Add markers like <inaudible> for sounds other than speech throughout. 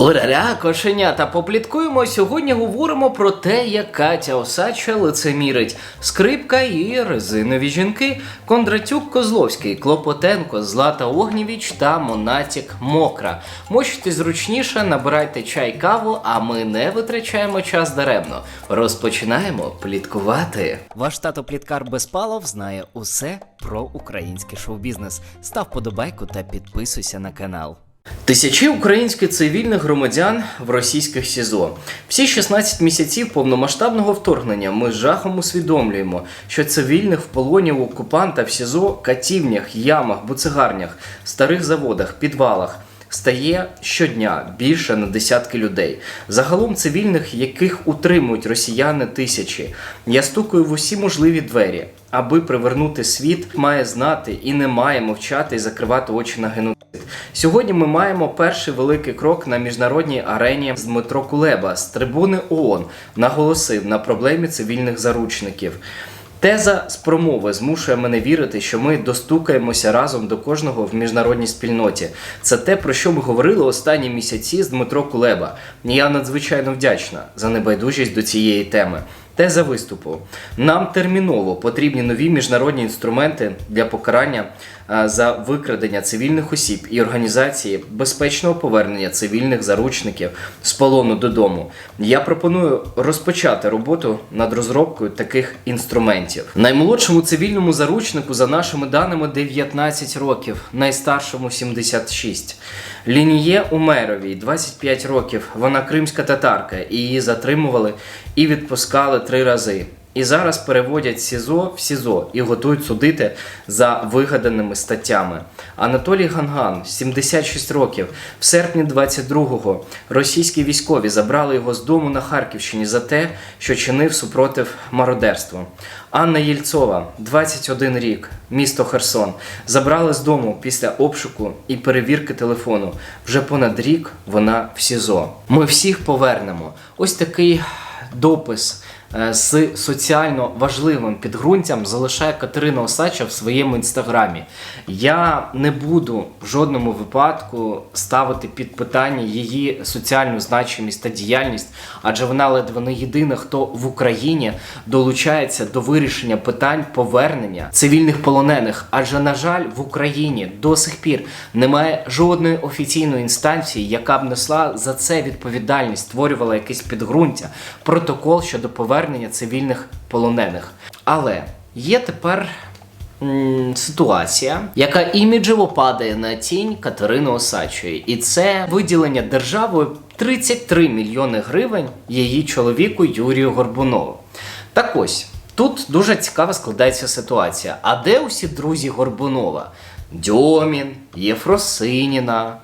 Ураря, кошенята, попліткуємо. Сьогодні говоримо про те, як Катя Осадча лицемірить. Скрипка і резинові жінки, Кондратюк Козловський, Клопотенко, Злата Огнєвіч та Монатік Мокра. Мочте зручніше, набирайте чай каву, а ми не витрачаємо час даремно. Розпочинаємо пліткувати. Ваш тато Пліткар Безпалов знає усе про український шоу-бізнес. Став подобайку та підписуйся на канал. Тисячі українських цивільних громадян в російських СІЗО. Всі 16 місяців повномасштабного вторгнення ми з жахом усвідомлюємо, що цивільних в полоні у окупанта в СІЗО, катівнях, ямах, буцегарнях, старих заводах, підвалах. Стає щодня більше на десятки людей. Загалом цивільних, яких утримують росіяни тисячі. Я стукаю в усі можливі двері. Аби привернути світ, має знати і не має мовчати і закривати очі на геноцид. Сьогодні ми маємо перший великий крок на міжнародній арені з Дмитро Кулеба з трибуни ООН наголосив на проблемі цивільних заручників. Теза з промови змушує мене вірити, що ми достукаємося разом до кожного в міжнародній спільноті. Це те, про що ми говорили останні місяці з Дмитро Кулеба. Я надзвичайно вдячна за небайдужість до цієї теми. Теза виступу. Нам терміново потрібні нові міжнародні інструменти для покарання за викрадення цивільних осіб і організації безпечного повернення цивільних заручників з полону додому. Я пропоную розпочати роботу над розробкою таких інструментів. Наймолодшому цивільному заручнику, за нашими даними, 19 років, найстаршому 76. Лініє Умеровій 25 років. Вона кримська татарка, її затримували і відпускали три рази. І зараз переводять СІЗО в СІЗО і готують судити за вигаданими статтями. Анатолій Ганган, 76 років, в серпні 22-го російські військові забрали його з дому на Харківщині за те, що чинив супротив мародерству. Анна Єльцова, 21 рік, місто Херсон, забрали з дому після обшуку і перевірки телефону. Вже понад рік вона в СІЗО. Ми всіх повернемо. Ось такий допис з соціально важливим підґрунтям залишає Катерина Осача в своєму інстаграмі. Я не буду в жодному випадку ставити під питання її соціальну значимість та діяльність, адже вона ледве не єдина, хто в Україні долучається до вирішення питань повернення цивільних полонених. Адже, на жаль, в Україні до сих пір немає жодної офіційної інстанції, яка б несла за це відповідальність, створювала якесь підґрунтя, протокол щодо повернення цивільних полонених. Але є тепер ситуація, яка іміджево падає на тінь Катерини Осадчої, і це виділення державою 33 мільйони гривень її чоловіку Юрію Горбунову. Так ось. Тут дуже цікава складається ситуація. А де усі друзі Горбунова? Дьомін, Єфросиніна.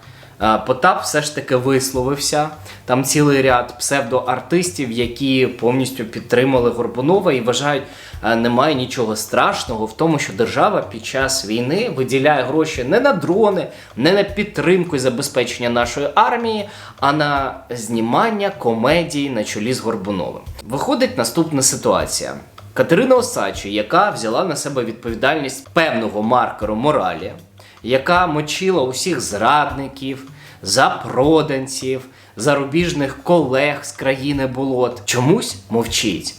Потап все ж таки висловився. Там цілий ряд псевдоартистів, які повністю підтримали Горбунова і вважають, немає нічого страшного в тому, що держава під час війни виділяє гроші не на дрони, не на підтримку і забезпечення нашої армії, а на знімання комедії на чолі з Горбуновим. Виходить наступна ситуація. Катерина Осадчі, яка взяла на себе відповідальність певного маркеру моралі, яка мочила усіх зрадників, запроданців, зарубіжних колег з країни болот, чомусь мовчить.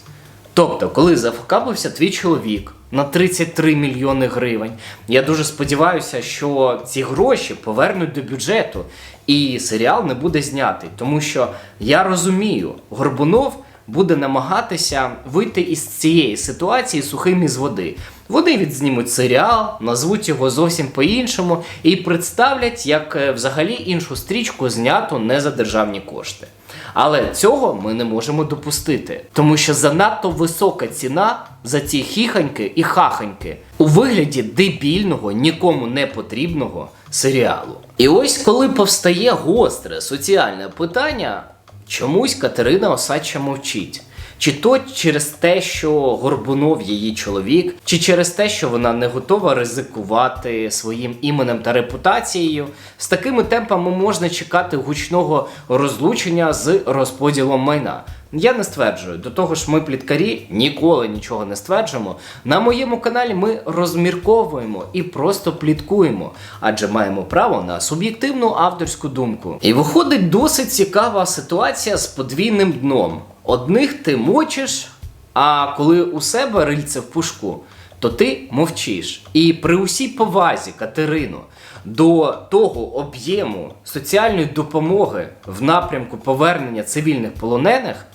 Тобто, коли зафакапився твій чоловік на 33 мільйони гривень, я дуже сподіваюся, що ці гроші повернуть до бюджету і серіал не буде знятий. Тому що я розумію, Горбунов буде намагатися вийти із цієї ситуації сухим із води. Вони відзнімуть серіал, назвуть його зовсім по-іншому і представлять як е, взагалі іншу стрічку, зняту не за державні кошти. Але цього ми не можемо допустити, тому що занадто висока ціна за ці хіханьки і хаханьки у вигляді дебільного, нікому не потрібного серіалу. І ось коли повстає гостре соціальне питання, чомусь Катерина Осадча мовчить. Чи то через те, що Горбунов її чоловік, чи через те, що вона не готова ризикувати своїм іменем та репутацією. З такими темпами можна чекати гучного розлучення з розподілом майна. Я не стверджую. До того ж, ми пліткарі ніколи нічого не стверджуємо. На моєму каналі ми розмірковуємо і просто пліткуємо, адже маємо право на суб'єктивну авторську думку. І виходить досить цікава ситуація з подвійним дном. Одних ти мочиш, а коли у себе рильце в пушку, то ти мовчиш. І при усій повазі, Катерину, до того об'єму соціальної допомоги в напрямку повернення цивільних полонених,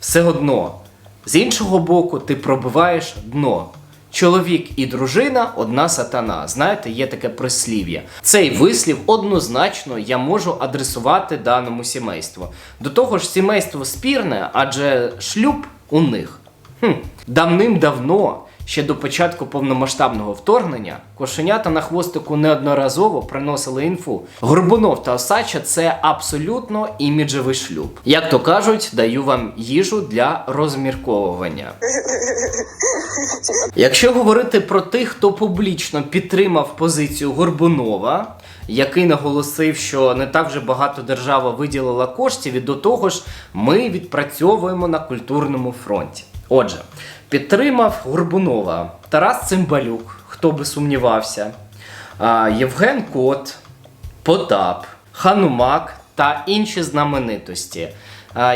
все одно, з іншого боку, ти пробиваєш дно. Чоловік і дружина одна сатана. Знаєте, є таке прислів'я. Цей вислів однозначно я можу адресувати даному сімейству. До того ж, сімейство спірне, адже шлюб у них. Хм. Давним-давно, ще до початку повномасштабного вторгнення, кошенята на хвостику неодноразово приносили інфу. Горбунов та Осача це абсолютно іміджевий шлюб. Як то кажуть, даю вам їжу для розмірковування. <laughs> Якщо говорити про тих, хто публічно підтримав позицію Горбунова, який наголосив, що не так вже багато держава виділила коштів, і до того ж, ми відпрацьовуємо на культурному фронті. Отже, підтримав Горбунова Тарас Цимбалюк, хто би сумнівався, Євген Кот, Потап, Ханумак та інші знаменитості,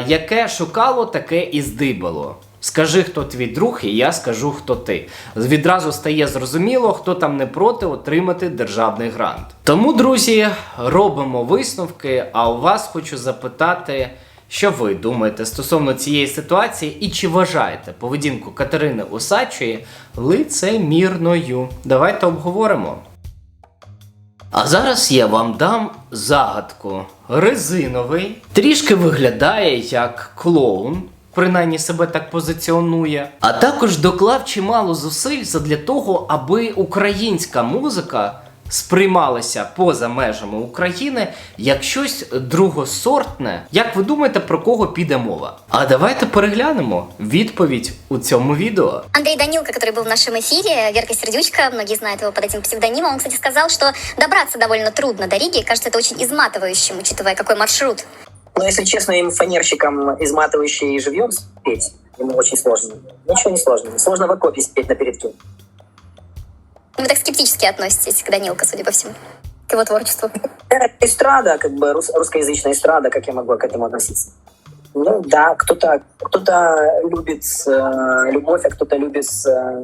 яке шукало, таке і здибало. Скажи, хто твій друг, і я скажу, хто ти. Відразу стає зрозуміло, хто там не проти отримати державний грант. Тому, друзі, робимо висновки. А у вас хочу запитати, що ви думаєте стосовно цієї ситуації, і чи вважаєте поведінку Катерини Осадчої лицемірною? Давайте обговоримо. А зараз я вам дам загадку. Резиновий трішки виглядає як клоун, принаймні себе так позиціонує. А також доклав чимало зусиль задля того, аби українська музика сприймалася поза межами України як щось другосортне. Як ви думаєте, про кого піде мова? А давайте переглянемо відповідь у цьому відео. Андрей Данилко, который был в нашем эфире, Верка Сердючка, многие знают его под этим псевдонимом, он, кстати, сказал, что добраться довольно трудно до Риги, и кажется, это очень изматывающим, учитывая, какой маршрут. Но если честно, им фанерщикам изматывающие и живьем спеть, ему очень сложно. Ничего не сложно. Сложно в окопе спеть на передке. Вы так скептически относитесь к Данилко, судя по всему, к его творчеству. Это эстрада, как бы рус- русскоязычная эстрада, как я могу к этому относиться? Ну да, кто-то кто любит э, любовь, а кто-то любит э,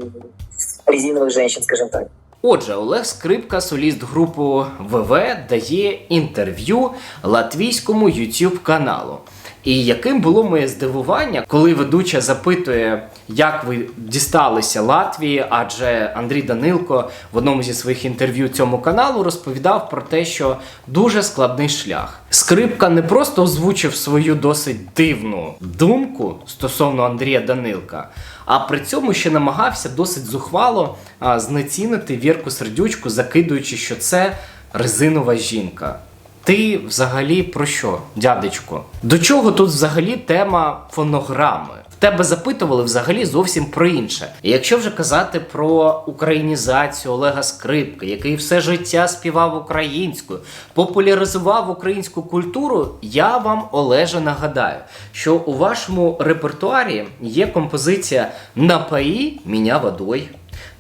резиновых женщин, скажем так. Отже, Олег Скрипка, соліст групу ВВ, дає інтерв'ю латвійському YouTube каналу. І яким було моє здивування, коли ведуча запитує, як ви дісталися Латвії, адже Андрій Данилко в одному зі своїх інтерв'ю цьому каналу розповідав про те, що дуже складний шлях. Скрипка не просто озвучив свою досить дивну думку стосовно Андрія Данилка, а при цьому ще намагався досить зухвало знецінити Вірку Сердючку, закидуючи, що це резинова жінка. Ти взагалі про що, дядечко? До чого тут взагалі тема фонограми? В тебе запитували взагалі зовсім про інше. І якщо вже казати про українізацію Олега Скрипки, який все життя співав українською, популяризував українську культуру, я вам, Олеже, нагадаю, що у вашому репертуарі є композиція Напаї меня водой.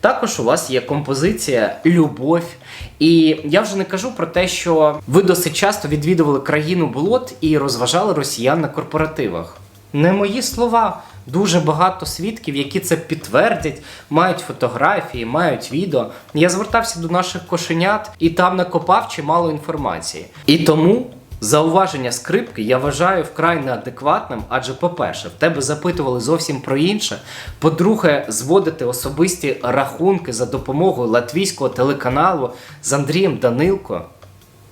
Також у вас є композиція Любов. І я вже не кажу про те, що ви досить часто відвідували країну болот і розважали росіян на корпоративах. Не мої слова. Дуже багато свідків, які це підтвердять, мають фотографії, мають відео. Я звертався до наших кошенят і там накопав чимало інформації. І тому Зауваження скрипки я вважаю вкрай неадекватним, адже, по-перше, в тебе запитували зовсім про інше. По-друге, зводити особисті рахунки за допомогою латвійського телеканалу з Андрієм Данилко.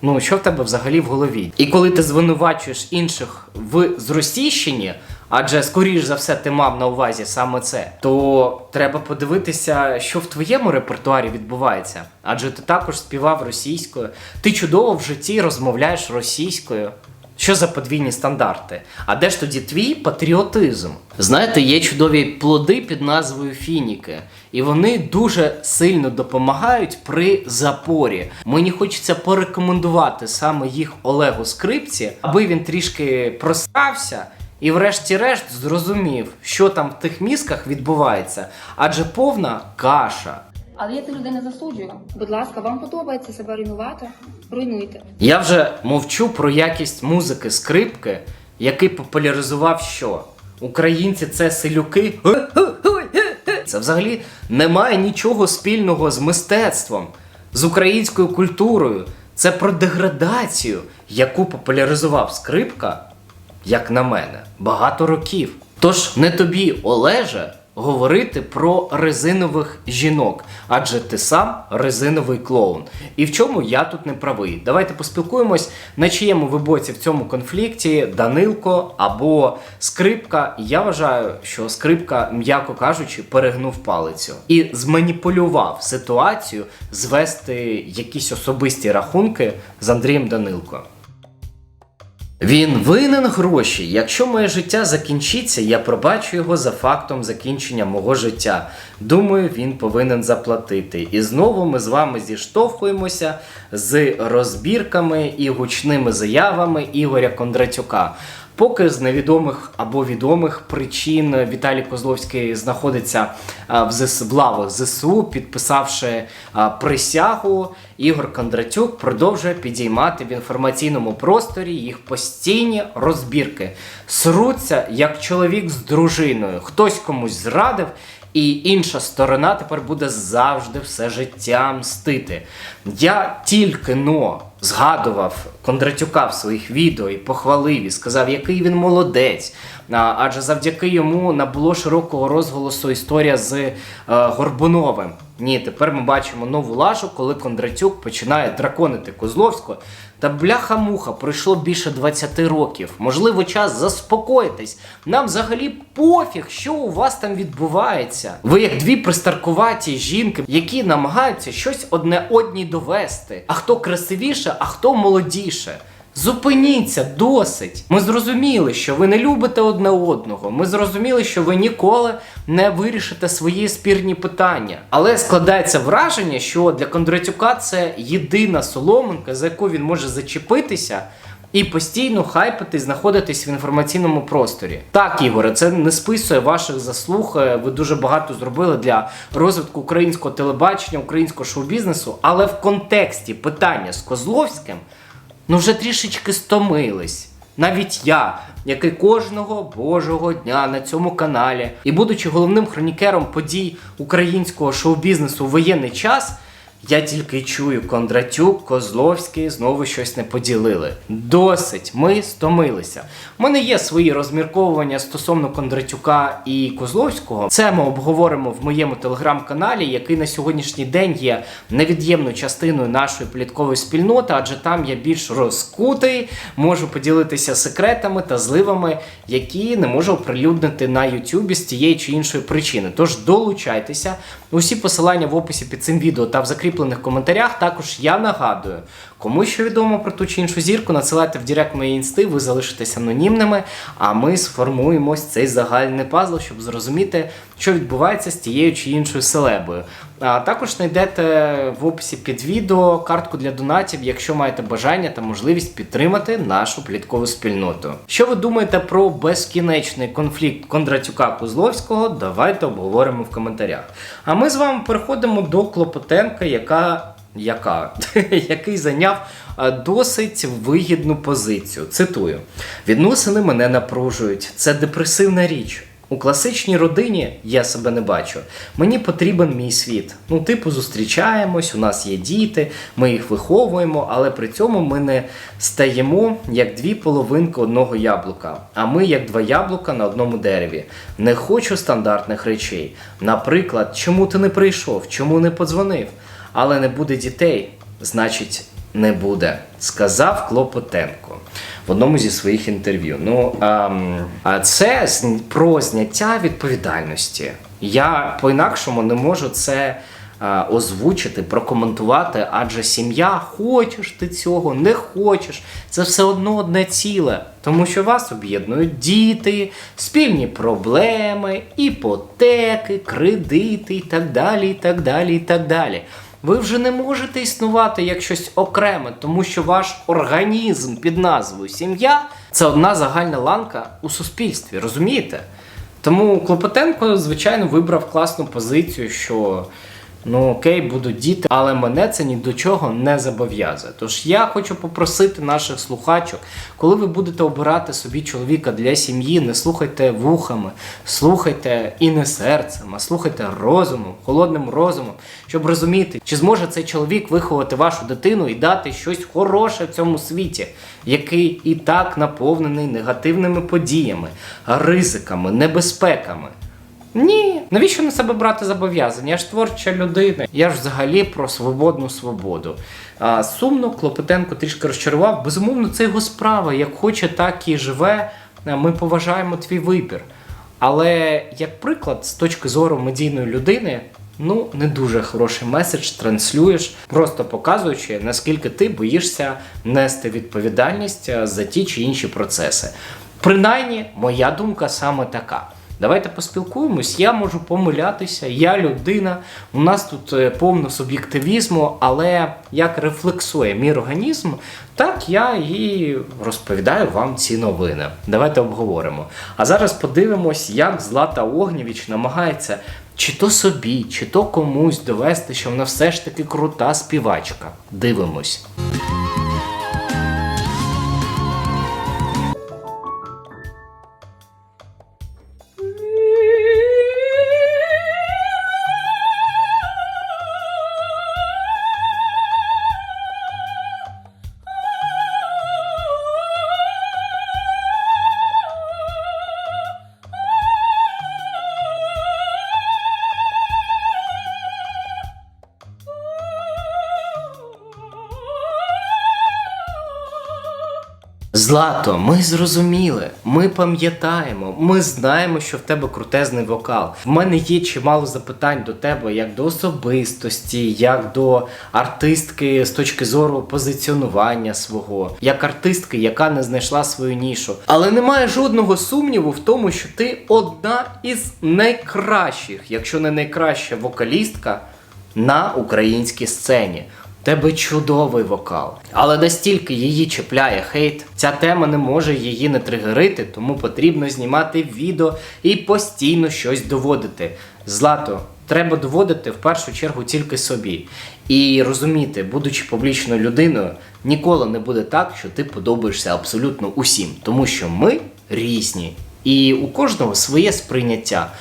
Ну, що в тебе взагалі в голові? І коли ти звинувачуєш інших в зросійщенні, адже скоріш за все ти мав на увазі саме це, то треба подивитися, що в твоєму репертуарі відбувається. Адже ти також співав російською, ти чудово в житті розмовляєш російською. Що за подвійні стандарти? А де ж тоді твій патріотизм? Знаєте, є чудові плоди під назвою фініки, і вони дуже сильно допомагають при запорі. Мені хочеться порекомендувати саме їх Олегу Скрипці, аби він трішки просрався і врешті-решт зрозумів, що там в тих мізках відбувається, адже повна каша. Але я цих людей не засуджую. Будь ласка, вам подобається себе руйнувати? Руйнуйте. Я вже мовчу про якість музики скрипки, який популяризував що? Українці це селюки. Це взагалі немає нічого спільного з мистецтвом, з українською культурою. Це про деградацію, яку популяризував скрипка, як на мене, багато років. Тож не тобі, Олеже, говорити про резинових жінок, адже ти сам резиновий клоун. І в чому я тут не правий? Давайте поспілкуємось, на чиєму ви боці в цьому конфлікті Данилко або скрипка. Я вважаю, що скрипка, м'яко кажучи, перегнув палицю і зманіпулював ситуацію звести якісь особисті рахунки з Андрієм Данилко. Він винен гроші. Якщо моє життя закінчиться, я пробачу його за фактом закінчення мого життя. Думаю, він повинен заплатити. І знову ми з вами зіштовхуємося з розбірками і гучними заявами Ігоря Кондратюка. Поки з невідомих або відомих причин Віталій Козловський знаходиться в, ЗС... в лавах ЗСУ, підписавши присягу, Ігор Кондратюк продовжує підіймати в інформаційному просторі їх постійні розбірки. Сруться як чоловік з дружиною. Хтось комусь зрадив, і інша сторона тепер буде завжди все життя мстити. Я тільки но згадував Кондратюка в своїх відео і похвалив і сказав, який він молодець. Адже завдяки йому набуло широкого розголосу історія з е, Горбуновим. Ні, тепер ми бачимо нову лажу, коли Кондратюк починає драконити Козловського. Та бляха-муха, пройшло більше 20 років. Можливо, час заспокоїтись. Нам взагалі пофіг, що у вас там відбувається. Ви як дві пристаркуваті жінки, які намагаються щось одне одній довести. А хто красивіше, а хто молодіше. Зупиніться досить. Ми зрозуміли, що ви не любите одне одного. Ми зрозуміли, що ви ніколи не вирішите свої спірні питання. Але складається враження, що для Кондратюка це єдина соломинка, за яку він може зачепитися. І постійно хайпити, знаходитись в інформаційному просторі. Так, Ігоре, це не списує ваших заслуг. е, Ви дуже багато зробили для розвитку українського телебачення, українського шоу-бізнесу, але в контексті питання з Козловським ну вже трішечки стомились. Навіть я, який кожного божого дня на цьому каналі, і будучи головним хронікером подій українського шоу-бізнесу в воєнний час, я тільки чую Кондратюк, Козловський знову щось не поділили. Досить, ми стомилися. У мене є свої розмірковування стосовно Кондратюка і Козловського. Це ми обговоримо в моєму телеграм-каналі, який на сьогоднішній день є невід'ємною частиною нашої політкової спільноти, адже там я більш розкутий, можу поділитися секретами та зливами, які не можу оприлюднити на Ютубі з тієї чи іншої причини. Тож долучайтеся. Усі посилання в описі під цим відео та в закріплених коментарях. Також я нагадую, кому що відомо про ту чи іншу зірку, надсилайте в директ моєї інсти, ви залишитесь анонімними, а ми сформуємось цей загальний пазл, щоб зрозуміти, що відбувається з тією чи іншою селебою. А також знайдете в описі під відео картку для донатів, якщо маєте бажання та можливість підтримати нашу пліткову спільноту. Що ви думаєте про безкінечний конфлікт Кондратюка Козловського? Давайте обговоримо в коментарях. А ми з вами переходимо до Клопотенка, яка. Яка? <laughs> який зайняв досить вигідну позицію. Цитую: відносини мене напружують. Це депресивна річ. У класичній родині я себе не бачу. Мені потрібен мій світ. Ну, типу, зустрічаємось, у нас є діти, ми їх виховуємо, але при цьому ми не стаємо як дві половинки одного яблука, а ми як два яблука на одному дереві. Не хочу стандартних речей. Наприклад, чому ти не прийшов, чому не подзвонив? Але не буде дітей, значить, не буде, сказав Клопотенко в одному зі своїх інтерв'ю. Ну ем, а це про зняття відповідальності. Я по-інакшому не можу це е, озвучити, прокоментувати, адже сім'я, хочеш ти цього, не хочеш. Це все одно одне ціле, тому що вас об'єднують діти, спільні проблеми, іпотеки, кредити і так далі. і так далі, і так далі. Ви вже не можете існувати як щось окреме, тому що ваш організм під назвою сім'я це одна загальна ланка у суспільстві, розумієте? Тому Клопотенко, звичайно, вибрав класну позицію, що ну окей, будуть діти, але мене це ні до чого не зобов'язує. Тож я хочу попросити наших слухачок, коли ви будете обирати собі чоловіка для сім'ї, не слухайте вухами, слухайте і не серцем, а слухайте розумом, холодним розумом, щоб розуміти, чи зможе цей чоловік виховати вашу дитину і дати щось хороше в цьому світі, який і так наповнений негативними подіями, ризиками, небезпеками. Ні, навіщо на себе брати зобов'язання? Я ж творча людина. Я ж взагалі про свободну свободу. А, сумно, Клопотенко трішки розчарував. Безумовно, це його справа. Як хоче, так і живе. Ми поважаємо твій вибір. Але як приклад, з точки зору медійної людини, ну не дуже хороший меседж транслюєш, просто показуючи, наскільки ти боїшся нести відповідальність за ті чи інші процеси. Принаймні, моя думка саме така. Давайте поспілкуємось. Я можу помилятися, я людина. У нас тут е, повно суб'єктивізму, але як рефлексує мій організм, так я і розповідаю вам ці новини. Давайте обговоримо. А зараз подивимось, як Злата Огнєвіч намагається чи то собі, чи то комусь довести, що вона все ж таки крута співачка. Дивимось. Злато, ми зрозуміли, ми пам'ятаємо, ми знаємо, що в тебе крутезний вокал. В мене є чимало запитань до тебе, як до особистості, як до артистки з точки зору позиціонування свого, як артистки, яка не знайшла свою нішу. Але немає жодного сумніву в тому, що ти одна із найкращих, якщо не найкраща вокалістка на українській сцені. Тебе чудовий вокал, але настільки її чіпляє хейт, ця тема не може її не тригерити, тому потрібно знімати відео і постійно щось доводити. Злато, треба доводити в першу чергу тільки собі. І розуміти, будучи публічною людиною, ніколи не буде так, що ти подобаєшся абсолютно усім, тому що ми різні. І у кожного своє сприйняття.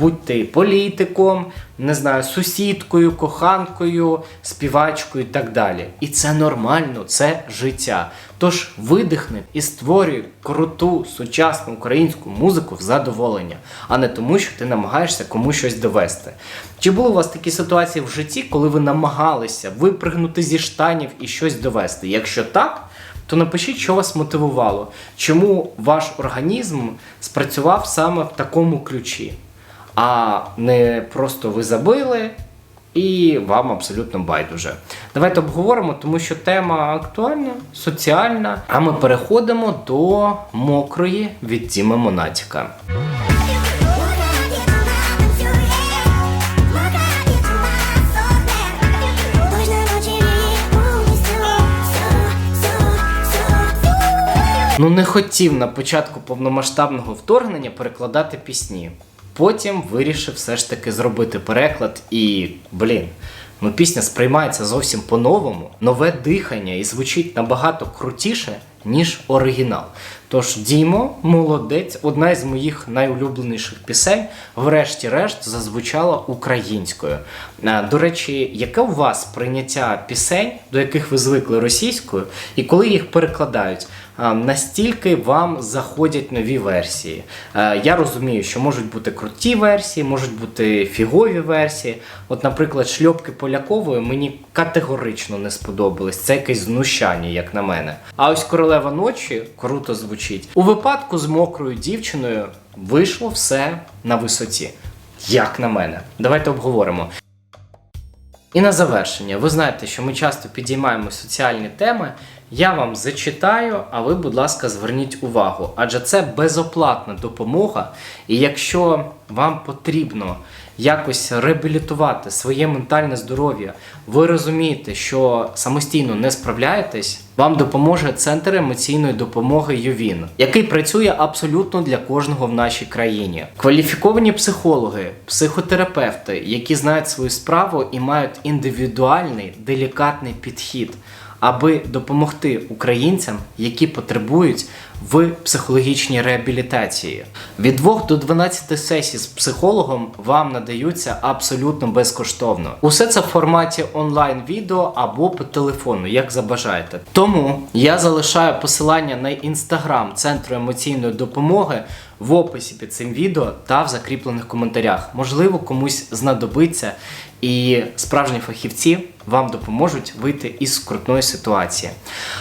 Будь ти політиком, не знаю, сусідкою, коханкою, співачкою і так далі. І це нормально, це життя. Тож видихни і створюй круту сучасну українську музику в задоволення, а не тому, що ти намагаєшся комусь щось довести. Чи були у вас такі ситуації в житті, коли ви намагалися випригнути зі штанів і щось довести? Якщо так, то напишіть, що вас мотивувало, чому ваш організм спрацював саме в такому ключі, а не просто ви забили і вам абсолютно байдуже. Давайте обговоримо, тому що тема актуальна, соціальна. А ми переходимо до мокрої від Діми Монатіка. Ну не хотів на початку повномасштабного вторгнення перекладати пісні. Потім вирішив все ж таки зробити переклад і, блін, ну пісня сприймається зовсім по-новому, нове дихання і звучить набагато крутіше, ніж оригінал. Тож Дімо, молодець, одна із моїх найулюбленіших пісень, врешті-решт, зазвучала українською. До речі, яке у вас прийняття пісень, до яких ви звикли російською, і коли їх перекладають? А, настільки вам заходять нові версії. Е, Я розумію, що можуть бути круті версії, можуть бути фігові версії. От, наприклад, шльопки Полякової мені категорично не сподобались. Це якесь знущання, як на мене. А ось королева ночі круто звучить. У випадку з мокрою дівчиною вийшло все на висоті. Як на мене, давайте обговоримо. І на завершення, ви знаєте, що ми часто підіймаємо соціальні теми. Я вам зачитаю, а ви, будь ласка, зверніть увагу, адже це безоплатна допомога. І якщо вам потрібно якось реабілітувати своє ментальне здоров'я, ви розумієте, що самостійно не справляєтесь, вам допоможе центр емоційної допомоги ЮВІН, який працює абсолютно для кожного в нашій країні. Кваліфіковані психологи, психотерапевти, які знають свою справу і мають індивідуальний делікатний підхід аби допомогти українцям, які потребують в психологічній реабілітації. Від 2 до 12 сесій з психологом вам надаються абсолютно безкоштовно. Усе це в форматі онлайн-відео або по телефону, як забажаєте. Тому я залишаю посилання на інстаграм центру емоційної допомоги в описі під цим відео та в закріплених коментарях. Можливо, комусь знадобиться, і справжні фахівці вам допоможуть вийти із скрутної ситуації.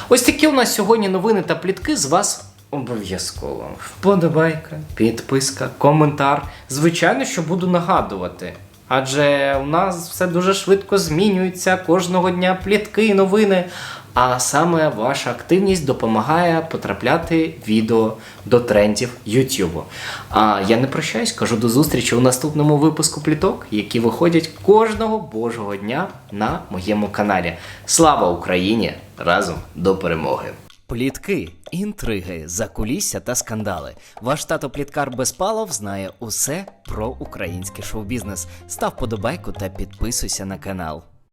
Ось такі у нас сьогодні новини та плітки з вас. Обов'язково вподобайка, підписка, коментар. Звичайно, що буду нагадувати. Адже у нас все дуже швидко змінюється кожного дня плітки і новини. А саме ваша активність допомагає потрапляти відео до трендів YouTube. А я не прощаюсь, кажу до зустрічі у наступному випуску пліток, які виходять кожного божого дня на моєму каналі. Слава Україні! Разом до перемоги! Плітки, інтриги, закулісся та скандали. Ваш тато Пліткар Безпалов знає усе про український шоу-бізнес. Став подобайку та підписуйся на канал.